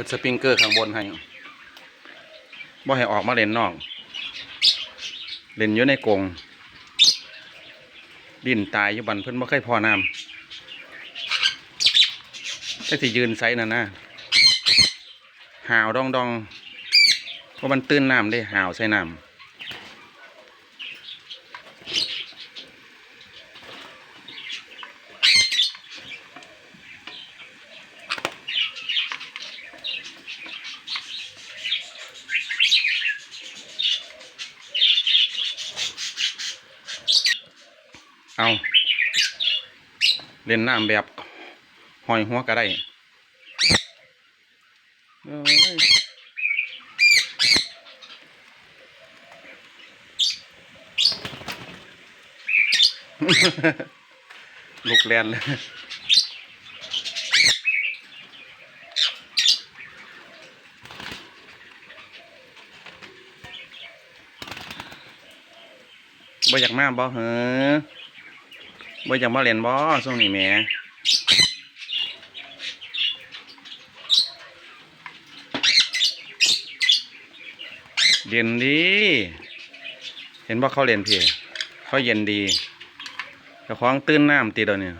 ปิดสปริงเกอร์ข้างบนให้บ่ให้ออกมาเล่นนอก เล่นอยู่ในกรงดินตายอยู่บันเพิ่นบ่เคยพอน้ำแต่สิยืนไซนั่นนะหาวดองดองเพราะมันตื้นน้ำได้หาวใส่น้ำ เอาเล่นน้ำแบบหอยหัวก็ได้ลูกแลนเลยบ่อยากมาบ่เหรอ บ่อยากมาเล่นบ่ช่วงนี้แม่เย็นดี เห็นบ่าเขาเล่นพี่เขาเย็นดีเจ้าของตื่นน้ำตีเดี๋ยวนี้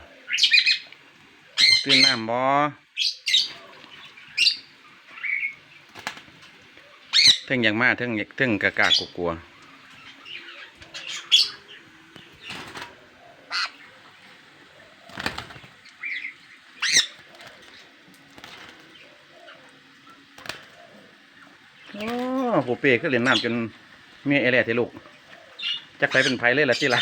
ตื่นน้ำบ่เทิงอย่างมากเทิงเทิงกะกากกลัว โอ้ผู้เป้ก็เล่นน้ำจนเมียเอแลที่ลูกจักไปเป็นไผเลยล่ะที่ละ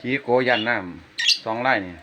จีโกยันน้ำสองไร่นี่